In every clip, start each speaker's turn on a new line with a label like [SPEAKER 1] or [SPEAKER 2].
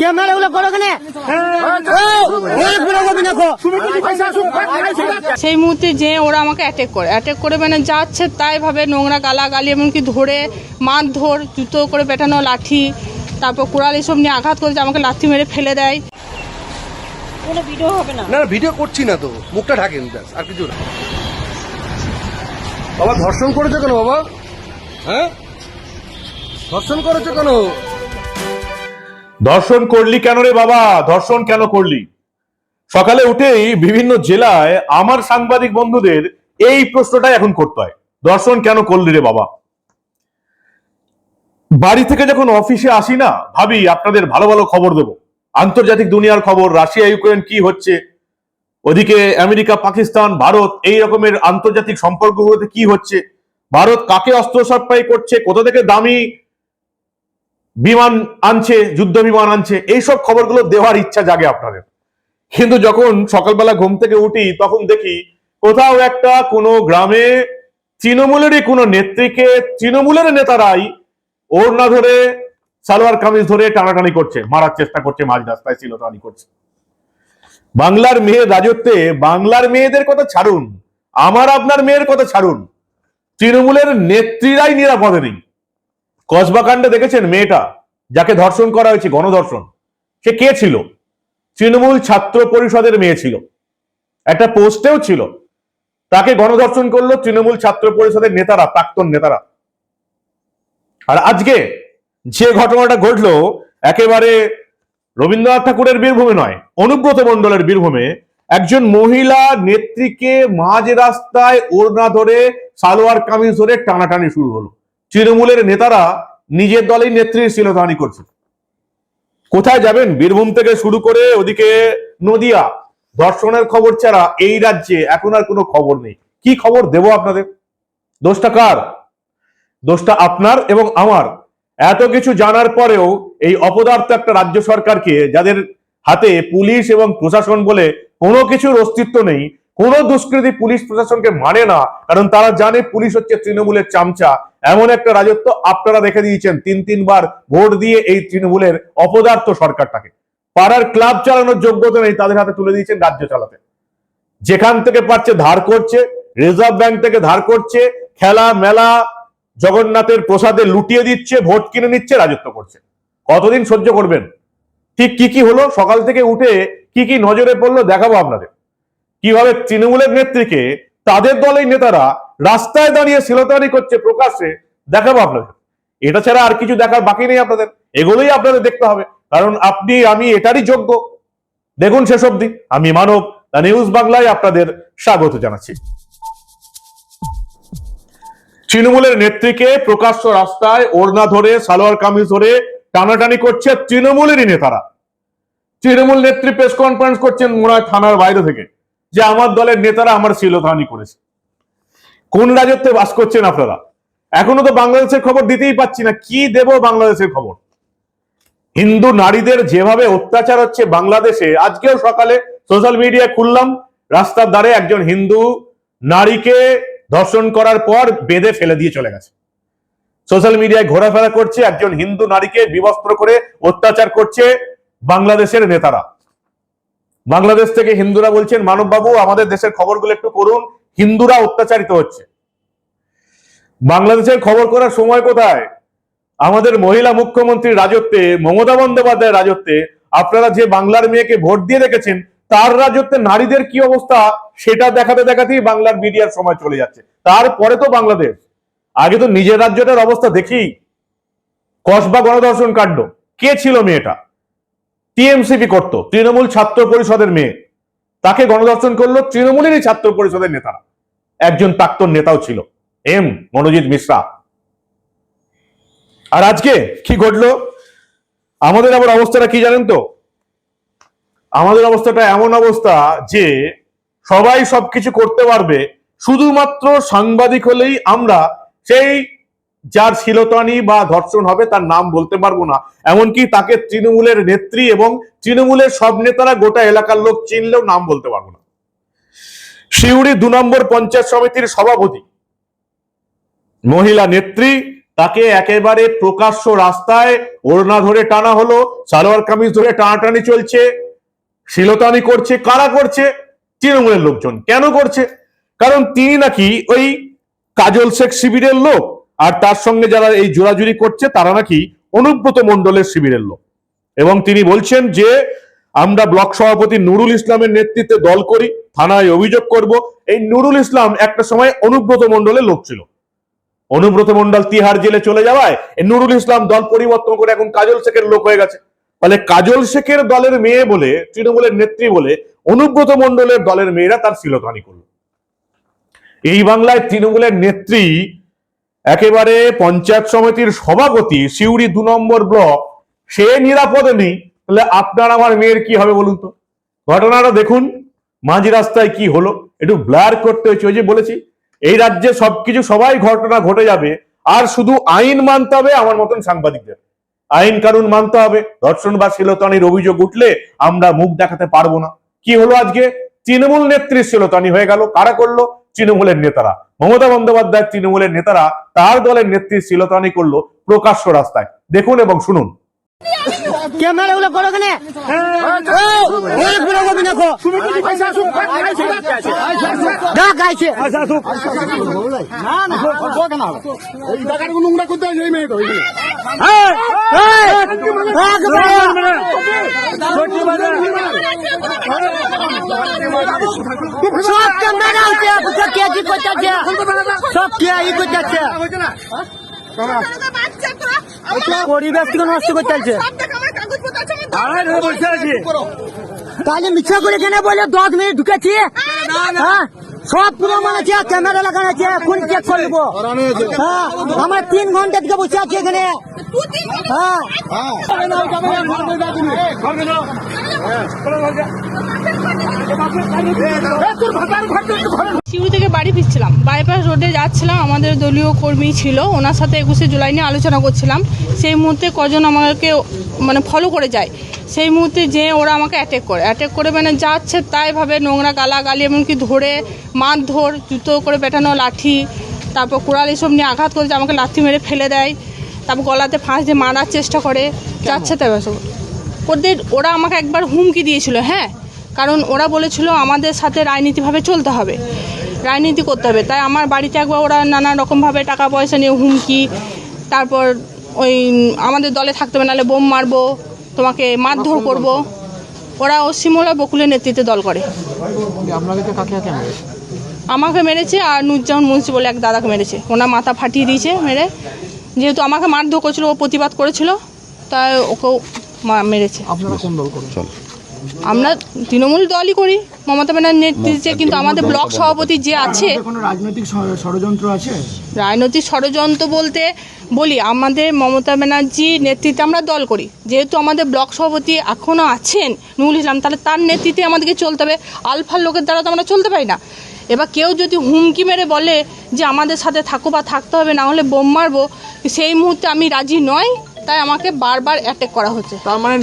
[SPEAKER 1] Camera গুলো করো কেন।
[SPEAKER 2] সেই মুহূর্তে যে ওরা আমাকে অ্যাটেক করে। অ্যাটেক করে মানে যাচ্ছে তাই ভাবে নোংরা গালাগালি এমনকি ধরে মারধর জুতো করে পেটানো লাঠি তারপর কোড়াল এসব নিয়ে আঘাত করেছে আমাকে লাঠি মেরে ফেলে দেয়।
[SPEAKER 3] না। না ভিডিও করছি না তো। মুখটা ঢাকেন ব্যাস আর কিছু না। বাবা ধর্ষণ করেছ কেন বাবা? হ্যাঁ? ধর্ষণ করেছ কেন?
[SPEAKER 4] ধর্ষণ করলি কেন রে বাবা? ধর্ষণ কেন করলি? সকালে উঠেই বিভিন্ন জেলায় আমার সাংবাদিক বন্ধুদের এই প্রশ্নটাই এখন করতে হয়। ধর্ষণ কেন করলি রে বাবা? বাড়ি থেকে যখন অফিসে আসি না, ভাবি আপনাদের ভালো ভালো খবর দেবো। আন্তর্জাতিক দুনিয়ার খবর, রাশিয়া, ইউক্রেন কি হচ্ছে? ওদিকে আমেরিকা, পাকিস্তান, ভারত, এই রকমের আন্তর্জাতিক সম্পর্কগুলোতে কি হচ্ছে? ভারত কাকে অস্ত্র সাপ্লাই করছে? কোথা থেকে দামি বিমান আনছে, যুদ্ধ বিমান আনছে, এইসব খবরগুলো দেওয়ার ইচ্ছা জাগে আপনাদের। কিন্তু যখন সকালবেলা ঘুম থেকে উঠি, তখন দেখি কোথাও একটা কোনো গ্রামে তৃণমূলেরই কোনো নেত্রীকে তৃণমূলের নেতারাই ওড়না ধরে সালোয়ার কামিজ ধরে টানাটানি করছে, মারার চেষ্টা করছে, মাঝ রাস্তায় ছিলতানি করছে। বাংলার মেয়ের রাজত্বে, বাংলার মেয়েদের কথা ছাড়ুন, আমার আপনার মেয়ের কথা ছাড়ুন, তৃণমূলের নেত্রীরাই নিরাপদে নেই। কসবাকাণ্ডে দেখেছেন মেয়েটা, যাকে ধর্ষণ করা হয়েছে, গণধর্ষণ। সে কে ছিল? তৃণমূল ছাত্র পরিষদের মেয়ে ছিল। একটা পোস্টেও ছিল। তাকে গণধর্ষণ করল তৃণমূল ছাত্র পরিষদের নেতারা, প্রাক্তন নেতারা। আর আজকে যে ঘটনাটা ঘটলো, একেবারে রবীন্দ্রনাথ ঠাকুরের বীরভূমে নয়, অনুব্রত মণ্ডলের বীরভূমে, একজন মহিলা নেত্রীকে মাঝ রাস্তায় ওড়না ধরে সালোয়ার কামিজ ধরে টানাটানি শুরু হলো। তৃণমূলের নেতারা নিজের দলেই নেত্রীর শিলধানি করছে। কোথায় যাবেন? বীরভূম থেকে শুরু করে ওদিকে নদিয়া। ধর্ষণের খবর ছাড়া এই রাজ্যে এখন আর কোনো খবর নেই। কি খবর দেব আপনাদের? দোষটা কার? দোষটা আপনার এবং আমার। এত কিছু জানার পরেও এই অপদার্থ একটা রাজ্য সরকারকে, যাদের হাতে পুলিশ এবং প্রশাসন বলে কোনো কিছুর অস্তিত্ব নেই কোনো দুষ্কৃতী পুলিশ প্রশাসনকে মানে না, কারণ তারা জানে পুলিশ হচ্ছে তৃণমূলের চামচা। এমন একটা রাজত্ব আপনারা রেখে দিয়েছেন, তিন তিনবার ভোট দিয়ে এই তৃণমূলের অপদার্থ সরকারটাকে। পাড়ার ক্লাব চালানোর যোগ্যতা নেই, তাদের হাতে তুলে দিয়েছেন রাজ্য চালাতে। যেখান থেকে পাচ্ছে ধার করছে, রিজার্ভ ব্যাংক থেকে ধার করছে, খেলা মেলা, জগন্নাথের প্রসাদে লুটিয়ে দিচ্ছে, ভোট কিনে নিচ্ছে, রাজত্ব করছে। কতদিন সহ্য করবেন? ঠিক কি কি হলো? সকাল থেকে উঠে কি কি নজরে পড়ল? দেখাবো আপনাদের। কীভাবে তৃণমূলের নেত্রীকে তাদের দলের নেতারা রাস্তায় দাঁড়িয়ে শিলতানি করছে প্রকাশ্যে, দেখাবো আপনাদের। এটা ছাড়া আর কিছু দেখার বাকি নেই আপনাদের। এগুলোই আপনাদের দেখতে হবে। কারণ আপনি, আমি এটারই যোগ্য। দেখুন শেষ অবধি। আমি মানব, দ্য নিউজ বাংলায় আপনাদের স্বাগত জানাচ্ছি। তৃণমূলের নেত্রীকে প্রকাশ্য রাস্তায় ওড়না ধরে, সালোয়ার কামিজ ধরে টানাটানি করছে তৃণমূলেরই নেতারা। তৃণমূল নেত্রী প্রেস কনফারেন্স করছেন হয় থানার বাইরে থেকে। যে আমার দলের নেতারা আমার শিলধানি করেছে। কোন রাজত্বে বাস করছেন আপনারা? এখনও তো বাংলাদেশের খবর দিতেই পাচ্ছি না, কি দেব বাংলাদেশের খবর? হিন্দু নারীদের যেভাবে অত্যাচার হচ্ছে বাংলাদেশে, আজকেও সকালে সোশ্যাল মিডিয়া খুললাম, রাস্তার ধারে একজন হিন্দু নারীকে ধর্ষণ করার পর বেঁধে ফেলে দিয়ে চলে গেছে। সোশ্যাল মিডিয়ায় ঘোরাফেরা করছে একজন হিন্দু নারীকে বিবস্ত্র করে অত্যাচার করছে বাংলাদেশের নেতারা। বাংলাদেশ থেকে হিন্দুরা বলছেন, মানববাবু, আমাদের দেশের খবরগুলো একটু করুন হিন্দুরা অত্যাচারিত হচ্ছে। বাংলাদেশের খবর করার সময় কোথায়? আমাদের মহিলা মুখ্যমন্ত্রীর রাজত্বে, মমতা বন্দ্যোপাধ্যায়ের রাজত্বে, আপনারা যে বাংলার মেয়েকে ভোট দিয়ে রেখেছেন, তার রাজত্বে নারীদের কি অবস্থা সেটা দেখাতে দেখাতেই বাংলার মিডিয়ার সময় চলে যাচ্ছে। তারপরে তো বাংলাদেশ। আগে তো নিজের রাজ্যটার অবস্থা দেখি। কসবা গণধর্ষণ কাণ্ড। কে ছিল মেয়েটা? টিএমসিপি করত, তৃণমূল ছাত্র পরিষদের মেয়ে। তাকে গণধর্ষণ করল তৃণমূলেরই ছাত্র পরিষদের নেতারা। একজন প্রাক্তন নেতাও ছিল, এম মনোজিৎ মিশ্রা। আর আজকে কি ঘটলো? আমাদের আবার অবস্থাটা কি জানেন তো? আমাদের অবস্থাটা এমন অবস্থা যে সবাই সবকিছু করতে পারবে, শুধুমাত্র সাংবাদিক হলেই আমরা সেই যার শিলতানি বা ধর্ষণ হবে তার নাম বলতে পারব না। এমনকি তাকে তৃণমূলের নেত্রী এবং তৃণমূলের সব নেতারা গোটা এলাকার লোক চিনলেও নাম বলতে পারব না। শিউড়ি দু নম্বর পঞ্চায়েত সমিতির সভাপতি, মহিলা নেত্রী, তাকে একেবারে প্রকাশ্য রাস্তায় ওড়না ধরে টানা হলো, সালোয়ার কামিজ ধরে টানাটানি চলছে শিলতানি করছে, কারা করছে? তৃণমূলের লোকজন। কেন করছে? কারণ তিনি নাকি ওই কাজল শেখ শিবিরের লোক। আর তার সঙ্গে যারা এই জোরাজুরি করছে, তারা নাকি অনুব্রত মণ্ডলের শিবিরের লোক। এবং তিনি বলছেন যে, আমরা ব্লক সভাপতি নুরুল ইসলামের নেতৃত্বে দল করি, থানায় অভিযোগ করব। এই নুরুল ইসলাম একটা সময় অনুব্রত মণ্ডলের লোক ছিল। অনুব্রত মন্ডল তিহার জেলে চলে যাওয়ায় নুরুল ইসলাম দল পরিবর্তন করে এখন কাজল শেখের লোক হয়ে গেছে। ফলে কাজল শেখের দলের মেয়ে বলে, তৃণমূলের নেত্রী বলে, অনুব্রত মন্ডলের দলের মেয়েরা তার শিলতানি করল। এই বাংলায় তৃণমূলের নেত্রী একেবারে পঞ্চায়েত সমিতির সভাপতি সিউড়ি দু নম্বর ব্লক, সে নিরাপদে নেই। তাহলে আপনার আমার মেয়ের কি হবে বলুন তো? ঘটনাটা দেখুন, মাঝ রাস্তায় কি হলো, একটু ব্লার করতে হয়েছে, ওই যে বলেছি, এই রাজ্যে সবকিছু, সবাই ঘটনা ঘটে যাবে, আর শুধু আইন মানতে হবে আমার মতন সাংবাদিকদের। আইন কানুন মানতে হবে, ধর্ষণ বা শিলতানির অভিযোগ উঠলে আমরা মুখ দেখাতে পারব না। কি হলো আজকে? তৃণমূল নেত্রী শিলতানি হয়ে গেল, কারা করল? তৃণমূলের নেতারা মমতা বন্দ্যোপাধ্যায় তৃণমূলের নেতারা তার দলের নেত্রী শিলতানি করল প্রকাশ্য রাস্তায় দেখুন এবং শুনুন
[SPEAKER 1] ক্যামেরা গুলো করো কেন সব ক্যামেরা হচ্ছে কোথাও কে কি করতেছে সব কে ই করতেছে পরিবেশ থেকে নষ্ট করতেছে তাহলে মিথ্যা করে কেন বলে দশ মিনিট ঢুকেছি হ্যাঁ। সব প্রমাণ মানে আছে ক্যামেরা লাগানো আছে এখন চেক করব হ্যাঁ আমার তিন ঘণ্টা থেকে বসে আছি এখানে। হ্যাঁ।
[SPEAKER 2] সিউড়ি থেকে বাড়ি ফিরছিলাম। বাইপাস রোডে যাচ্ছিলাম আমাদের দলীয় কর্মী ছিল ওনার সাথে একুশে জুলাই নিয়ে আলোচনা করছিলাম। সেই মুহূর্তে কজন আমাকে মানে ফলো করে যায়। সেই মুহূর্তে যে ওরা আমাকে অ্যাটেক করে। অ্যাটেক করে মানে যাচ্ছে তাই ভাবে নোংরা গালাগালি এমনকি ধরে মারধর জুতো করে পেটানো লাঠি তারপর কুড়াল এসব নিয়ে আঘাত করেছে আমাকে লাথি মেরে ফেলে দেয় তারপর গলাতে ফাঁস দিয়ে মারার চেষ্টা করে যাচ্ছে তাই সব ওদের ওরা আমাকে একবার হুমকি দিয়েছিল হ্যাঁ? কারণ ওরা বলেছিল আমাদের সাথে রাজনীতিভাবে চলতে হবে রাজনীতি করতে হবে। তাই আমার বাড়িতে একবার ওরা নানা রকমভাবে টাকা পয়সা নিয়ে হুমকি তারপর ওই আমাদের দলে থাকতে হবে নাহলে বোম মারবো তোমাকে মারধর করব। ওরা অসীমলা বকুলের নেতৃত্বে দল করে।
[SPEAKER 5] আপনাদেরকে কাকে কাকে মেরেছে?
[SPEAKER 2] আমাকে মেরেছে আর নুরজাহান মুন্সি বলে এক দাদাকে মেরেছে। ওনার মাথা ফাটিয়ে দিয়েছে মেরে। যেহেতু আমাকে মারধর করেছিল ও প্রতিবাদ করেছিল তাই ওকেও মেরেছে।
[SPEAKER 5] আপনারা কোন দল করেন?
[SPEAKER 2] আমরা তৃণমূল দলই করি মমতা ব্যানার্জির নেতৃত্বে কিন্তু আমাদের ব্লক সভাপতি যে আছে
[SPEAKER 5] কোনো রাজনৈতিক ষড়যন্ত্র আছে?
[SPEAKER 2] রাজনৈতিক ষড়যন্ত্র বলতে বলি আমাদের মমতা ব্যানার্জি নেতৃত্বে আমরা দল করি। যেহেতু আমাদের ব্লক সভাপতি এখনও আছেন নুরুল ইসলাম তাহলে তার নেতৃত্বে আমাদেরকে চলতে হবে। আলফার লোকের দ্বারা তো আমরা চলতে পারি না। এবার কেউ যদি হুমকি মেরে বলে যে আমাদের সাথে থাকো বা থাকতে হবে না হলে বোম মারবো সেই মুহূর্তে আমি রাজি নয়। তাই আমাকে বারবার অ্যাটেক করা হচ্ছে।
[SPEAKER 5] তার মানে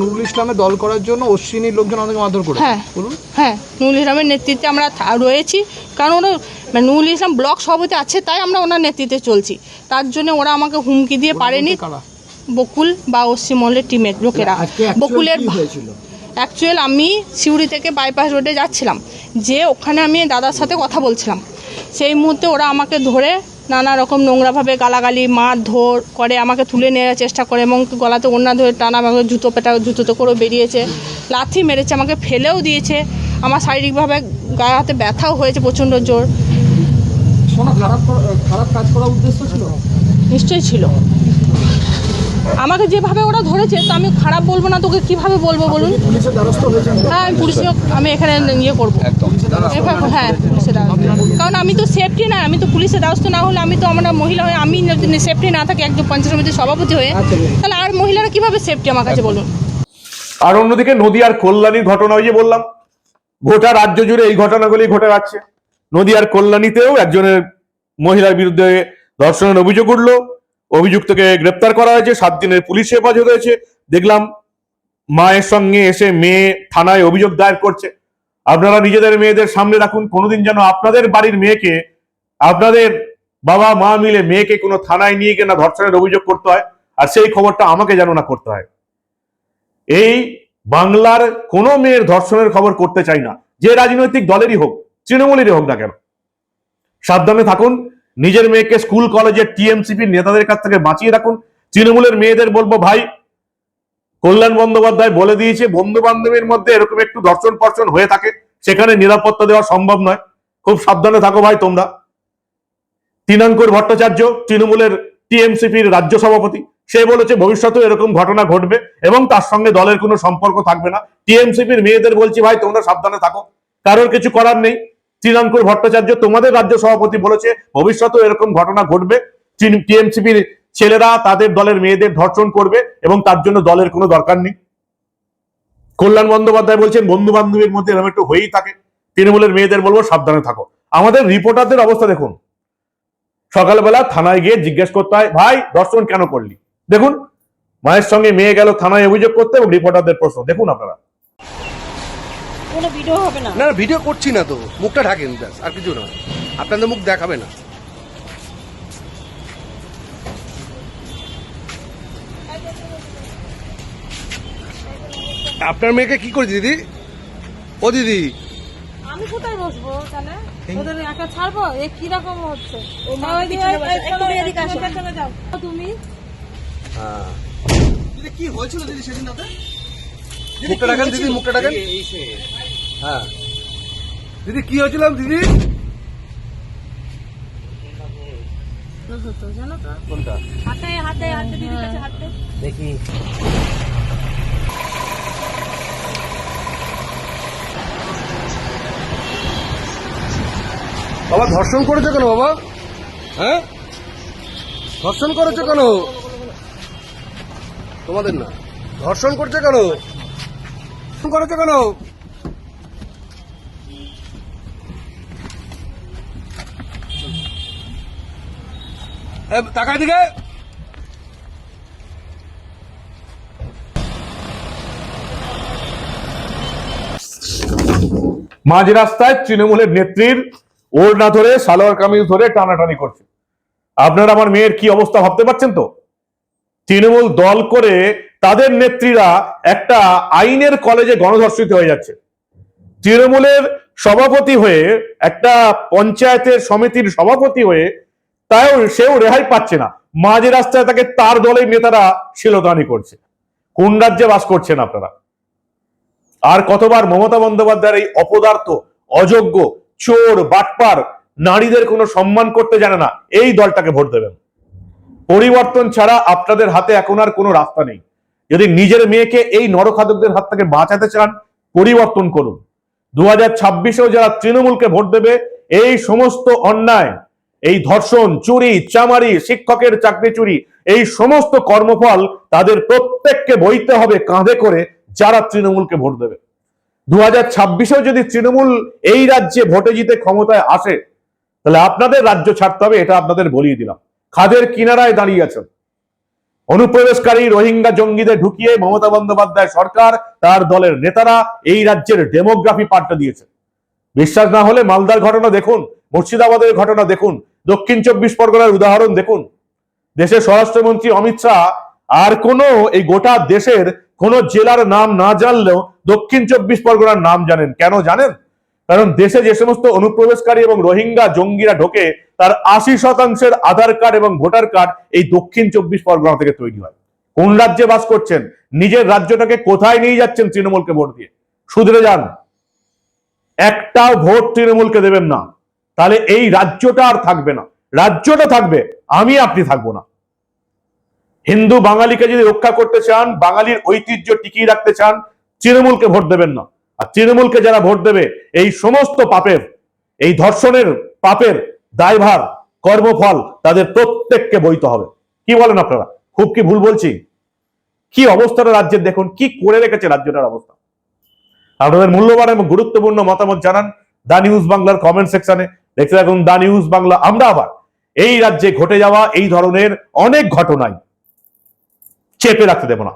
[SPEAKER 5] নুরুল ইসলামের দল করার জন্য অশ্বিনীর লোকজন আমাদেরকে মারধর করে
[SPEAKER 2] হ্যাঁ।
[SPEAKER 5] বলুন।
[SPEAKER 2] হ্যাঁ নুরুল ইসলামের নেতৃত্বে আমরা রয়েছি। কারণ ওরা মানে নুরুল ইসলাম ব্লক সভাপতি আছে তাই আমরা ওনার নেতৃত্বে চলছি। তার জন্য ওরা আমাকে হুমকি দিয়ে পারেনি। বকুল বা অসীমলের টিমের লোকেরা। বকুলের অ্যাকচুয়াল আমি সিউড়ি থেকে বাইপাস রোডে যাচ্ছিলাম। যে ওখানে আমি দাদার সাথে কথা বলছিলাম। সেই মুহূর্তে ওরা আমাকে ধরে নানা রকম নোংরাভাবে গালাগালি মার ধর করে আমাকে তুলে নেওয়ার চেষ্টা করে এবং গলাতে ওড়না ধরে টানা আমাকে জুতো পেটা জুতোতে করে বেরিয়েছে। লাথি মেরেছে আমাকে ফেলেও দিয়েছে। আমার শারীরিকভাবে গায়ে হাতে ব্যথাও হয়েছে প্রচণ্ড জোর।
[SPEAKER 5] কোনো খারাপ খারাপ কাজ করার উদ্দেশ্য ছিল?
[SPEAKER 2] নিশ্চয়ই ছিল। আমাকে যেভাবে ওরা ধরেছে তো আমি খারাপ বলব না তোকে কীভাবে বলব বলুন? হ্যাঁ আমি পুলিশে আমি এখানে ইয়ে করব। হ্যাঁ। পুলিশের দ্বারস্থ। কারণ আমি তো সেফটি না আমি তো পুলিশের দ্বারস্থ না হলে আমি তো আমরা মহিলা হয়ে আমি সেফটি না থাকি একজন পঞ্চায়েত সমিতির সভাপতি হয়ে তাহলে আর মহিলারা কীভাবে সেফটি আমার কাছে বলুন?
[SPEAKER 4] আর অন্যদিকে নদীয়ার কল্যাণীর ঘটনা ওই যে বললাম গোটা রাজ্য জুড়ে এই ঘটনাগুলি ঘটে যাচ্ছে নদীয়ার কল্যাণীতেও একজনের মহিলার বিরুদ্ধে ধর্ষণের অভিযোগ উঠল অভিযুক্তকে গ্রেপ্তার করা হয়েছে সাত দিনের পুলিশ হেফাজত হয়েছে। দেখলাম মায়ের সঙ্গে এসে মেয়ে থানায় অভিযোগ দায়ের করছে। আপনারা নিজেদের মেয়েদের সামনে রাখুন। কোনোদিন যেন আপনাদের বাড়ির মেয়েকে, আপনাদের বাবা মা মিলে মেয়েকে কোনো থানায় নিয়ে গিয়ে না ধর্ষণের অভিযোগ করতে হয়, আর সেই খবরটা আমাকে যেন না করতে হয়। এই বাংলার কোনো মেয়ের ধর্ষণের খবর করতে চাই না। যে রাজনৈতিক দলেরই হোক, তৃণমূলেরই হোক না কেন। সাবধানে থাকুন, নিজের মেয়েকে স্কুল, কলেজের টিএমসিপির নেতাদের কাছ থেকে বাঁচিয়ে রাখুন। তৃণমূলের মেয়েদের বলব, ভাই কল্যাণ বন্দ্যোপাধ্যায় বলে দিয়েছে বন্ধু বান্ধবের মধ্যে এরকম একটু দর্শন পর্ষণ হয়ে থাকে, সেখানে নিরাপত্তা দেওয়া সম্ভব নয়। খুব সাবধানে থাকো ভাই তোমরা। তিনাঙ্কুর ভট্টাচার্য, তৃণমূলের টিএমসিপির রাজ্য সভাপতি, সে বলেছে ভবিষ্যতেও এরকম ঘটনা ঘটবে এবং তার সঙ্গে দলের কোনো সম্পর্ক থাকবে না। টিএমসিপির মেয়েদের বলছি ভাই, তোমরা সাবধানে থাকো। কারোর কিছু করার নেই। তৃণাঙ্কুর ভট্টাচার্য তোমাদের রাজ্য সভাপতি বলেছে, ভবিষ্যতেও এরকম ঘটনা ঘটবে। টিএমসিপির ছেলেরা তাদের দলের মেয়েদের ধর্ষণ করবে এবং তার জন্য দলের কোনো দরকার নেই। কল্যাণ বন্দ্যোপাধ্যায় বলছেন বন্ধু বান্ধবীর মধ্যে এরকম একটু হয়েই থাকে। তৃণমূলের মেয়েদের বলব সাবধানে থাকো। আমাদের রিপোর্টারদের অবস্থা দেখুন। সকালবেলা থানায় গিয়ে জিজ্ঞেস করতে হয় ভাই দর্শন কেন করলি? দেখুন মায়ের সঙ্গে মেয়ে গেল থানায় অভিযোগ করতে এবং রিপোর্টারদের প্রশ্ন। দেখুন আপনারা।
[SPEAKER 6] কোনো ভিডিও হবে না
[SPEAKER 3] ভিডিও করছি না তো। মুখটা ঢাকেন ব্যাস আর কিছু না। আপনাদের মুখ দেখাবে না। আপনার মেয়েকে কি করে দিদি? ও দিদি।
[SPEAKER 6] আমি কোথায় বসবো তাহলে? ওদের একা ছাড়বো? এ কীরকম হচ্ছে? যাও। তুমি?
[SPEAKER 3] কি হয়েছিল দিদি সেদিন মুখটা রাখেন দিদি মুখটা রাখেন হ্যাঁ। দিদি কি হয়েছিল দিদি?
[SPEAKER 6] জানো তো।
[SPEAKER 3] কোনটা?
[SPEAKER 6] হাতে হাতে হাতে দিদির কাছে হাতে।
[SPEAKER 3] দেখি। বাবা, ধর্ষণ করেছে কেন বাবা? হ্যাঁ? ধর্ষণ করেছে কেন? তোমাদের না। ধর্ষণ করছে কেন? করেছে কেন? তাকায় দিকে
[SPEAKER 4] মাঝ রাস্তায় তৃণমূলের নেত্রীর ওড়না ধরে, সালোয়ার কামিজ ধরে টানাটানি করছে। আপনারা আমার মেয়ের কি অবস্থা ভাবতে পারছেন তো? তৃণমূল দল করে তাদের নেত্রীরা একটা আইনের কলেজে গণধর্ষিত হয়ে যাচ্ছে। তৃণমূলের সভাপতি হয়ে, একটা পঞ্চায়েতের সমিতির সভাপতি হয়ে তাও সেও রেহাই পাচ্ছে না। মাঝে রাস্তায় তাকে তার দলের নেতারা শিলতানি করছে। কোন রাজ্যে বাস করছেন আপনারা? আর কতবার মমতা বন্দ্যোপাধ্যায়ের এই অপদার্থ, অযোগ্য চোর, বাটপার, নারীদের কোনো সম্মান করতে জানে না। এই দলটাকে ভোট দেবেন। পরিবর্তন ছাড়া আপনাদের হাতে এখন আর কোনো রাস্তা নেই। যদি নিজের মেয়েকে এই নরখাদকদের হাত থেকে বাঁচাতে চান, পরিবর্তন করুন। দু হাজার ছাব্বিশেও যারা তৃণমূলকে ভোট দেবে, এই সমস্ত অন্যায়, এই ধর্ষণ, চুরি, চামারি, শিক্ষকের চাকরি চুরি, এই সমস্ত কর্মফল তাদের প্রত্যেককে বইতে হবে কাঁধে করে যারা তৃণমূলকে ভোট দেবে। দু হাজার ছাব্বিশেও যদি তৃণমূল এই রাজ্যে ভোটে জিতে ক্ষমতায় আসে, তাহলে আপনাদের রাজ্য ছাড়তে হবে, এটা আপনাদের বলিয়ে দিলাম। খাদের কিনারায় দাঁড়িয়ে আছেন। অনুপ্রবেশকারী রোহিঙ্গা জঙ্গিদের ঢুকিয়ে মমতা বন্দ্যোপাধ্যায় সরকার, তার দলের নেতারা এই রাজ্যের ডেমোগ্রাফি পাল্টে দিয়েছে বিশ্বাস না হলে মালদার ঘটনা দেখুন, মুর্শিদাবাদের ঘটনা দেখুন, দক্ষিণ চব্বিশ পরগনার উদাহরণ দেখুন। দেশের স্বরাষ্ট্রমন্ত্রী অমিত শাহ, আর কোনো এই গোটা দেশের কোন জেলার নাম না জানলেও দক্ষিণ চব্বিশ পরগনার নাম জানেন। কেন জানেন? কারণ দেশে যে সমস্ত অনুপ্রবেশকারী এবং রোহিঙ্গা জঙ্গিরা ঢোকে, তার আশি শতাংশের আধার কার্ড এবং ভোটার কার্ড এই দক্ষিণ চব্বিশ পরগনা থেকে তৈরি হয়। কোন রাজ্যে বাস করছেন? নিজের রাজ্যটাকে কোথায় নিয়ে যাচ্ছেন তৃণমূলকে ভোট দিয়ে? শুধরে যান। একটাও ভোট তৃণমূলকে দেবেন না। তাহলে এই রাজ্যটা আর থাকবে না। রাজ্যটা থাকবে, আমি আপনি থাকব না। হিন্দু বাঙালিকে যদি রক্ষা করতে চান, বাঙালির ঐতিহ্য টিকিয়ে রাখতে চান, তৃণমূলকে ভোট দেবেন না। আর তৃণমূলকে যারা ভোট দেবে, এই সমস্ত পাপের, এই ধর্ষণের পাপের দায়ভার, কর্মফল তাদের প্রত্যেককে বইতে হবে। কি বলেন আপনারা? খুব কি ভুল বলছি? কি অবস্থাটা রাজ্যের দেখুন, কি করে রেখেছে রাজ্যটার অবস্থা? আপনাদের মূল্যবান এবং গুরুত্বপূর্ণ মতামত জানান দা নিউজ বাংলার কমেন্ট সেকশনে দেখতে থাকুন দা নিউজ বাংলা। আমরা আবার এই রাজ্যে ঘটে যাওয়া এই ধরনের অনেক ঘটনায় চেপে রাখতে দেব না